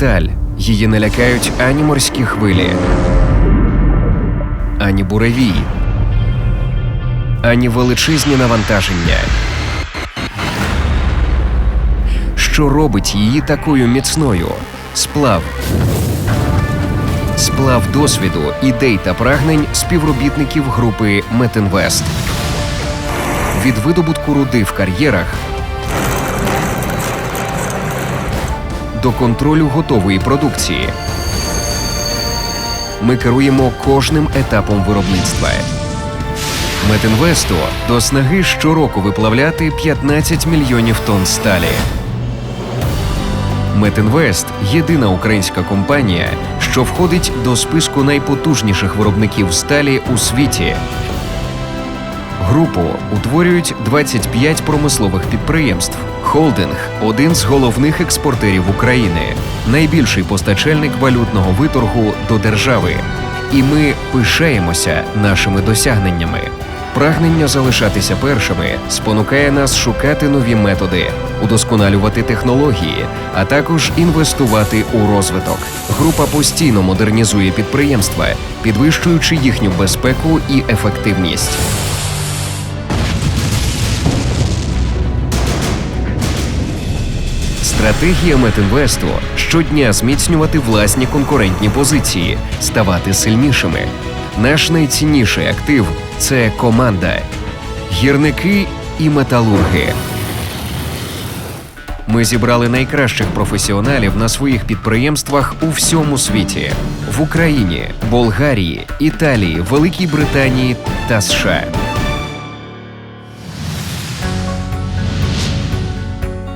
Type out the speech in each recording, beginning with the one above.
сталь. Її не лякають ані морські хвилі, ані буревій, ані величезні навантаження. Що робить її такою міцною? Сплав. Сплав досвіду, ідей та прагнень співробітників групи Метинвест. Від видобутку руди в кар'єрах до контролю готової продукції. Ми керуємо кожним етапом виробництва. Метинвесту до снаги щороку виплавляти 15 мільйонів тонн сталі. Метинвест єдина українська компанія, що входить до списку найпотужніших виробників сталі у світі. Групу утворюють 25 промислових підприємств. Холдинг один з головних експортерів України, найбільший постачальник валютного виторгу до держави. І ми пишаємося нашими досягненнями. Прагнення залишатися першими спонукає нас шукати нові методи, удосконалювати технології, а також інвестувати у розвиток. Група постійно модернізує підприємства, підвищуючи їхню безпеку і ефективність. Стратегія Метинвесту щодня зміцнювати власні конкурентні позиції, ставати сильнішими. Наш найцінніший актив це команда, гірники і металурги. Ми зібрали найкращих професіоналів на своїх підприємствах у всьому світі в Україні, Болгарії, Італії, Великій Британії та США.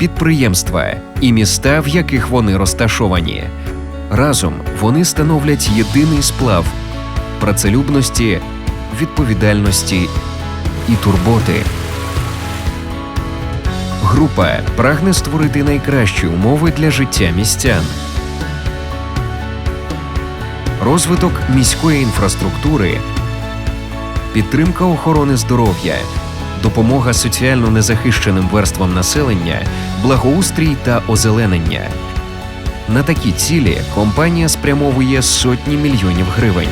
Підприємства і міста, в яких вони розташовані. Разом вони становлять єдиний сплав працелюбності, відповідальності і турботи. Група прагне створити найкращі умови для життя містян. Розвиток міської інфраструктури, підтримка охорони здоров'я, допомога соціально незахищеним верствам населення, благоустрій та озеленення. На такі цілі компанія спрямовує сотні мільйонів гривень.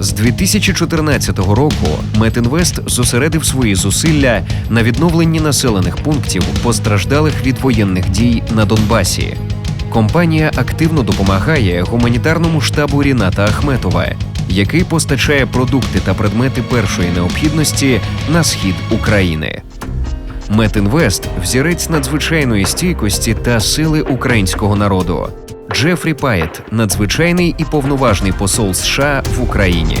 З 2014 року Метінвест зосередив свої зусилля на відновленні населених пунктів, постраждалих від воєнних дій на Донбасі. Компанія активно допомагає гуманітарному штабу Ріната Ахметова, який постачає продукти та предмети першої необхідності на схід України. Метінвест взірець надзвичайної стійкості та сили українського народу. Джефрі Паєт надзвичайний і повноважний посол США в Україні.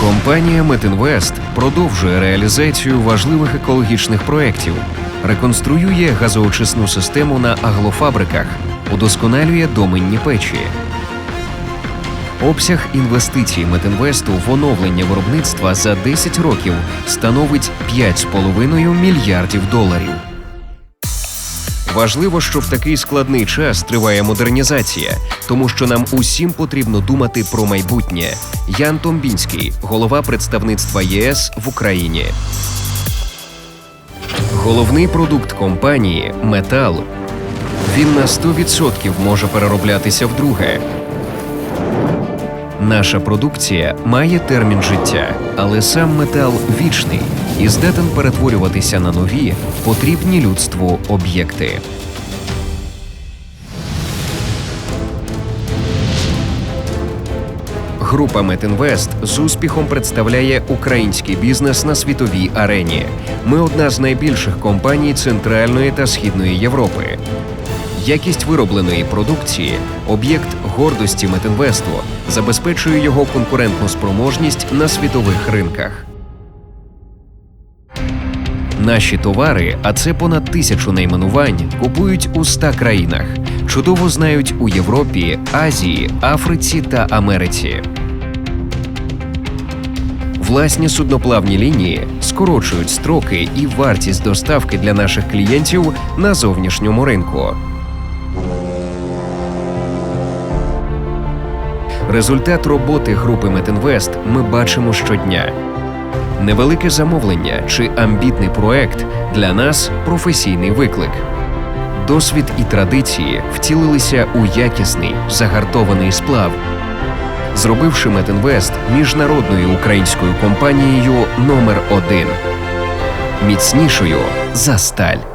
Компанія Метінвест продовжує реалізацію важливих екологічних проєктів, реконструює газоочисну систему на аглофабриках, удосконалює доменні печі. Обсяг інвестицій Метинвесту в оновлення виробництва за 10 років становить 5,5 мільярдів доларів. Важливо, що в такий складний час триває модернізація, тому що нам усім потрібно думати про майбутнє. Ян Томбінський, голова представництва ЄС в Україні. Головний продукт компанії метал. Він на 100% може перероблятися вдруге. Наша продукція має термін життя, але сам метал вічний і здатен перетворюватися на нові, потрібні людству об'єкти. Група Метінвест з успіхом представляє український бізнес на світовій арені. Ми одна з найбільших компаній Центральної та Східної Європи. Якість виробленої продукції об'єкт гордості Метинвесту забезпечує його конкурентну спроможність на світових ринках. Наші товари, а це понад тисячу найменувань, купують у ста країнах. Чудово знають у Європі, Азії, Африці та Америці. Власні судноплавні лінії скорочують строки і вартість доставки для наших клієнтів на зовнішньому ринку. Результат роботи групи Метинвест ми бачимо щодня. Невелике замовлення чи амбітний проект для нас професійний виклик. Досвід і традиції втілилися у якісний загартований сплав, зробивши Метинвест міжнародною українською компанією номер один міцнішою за сталь.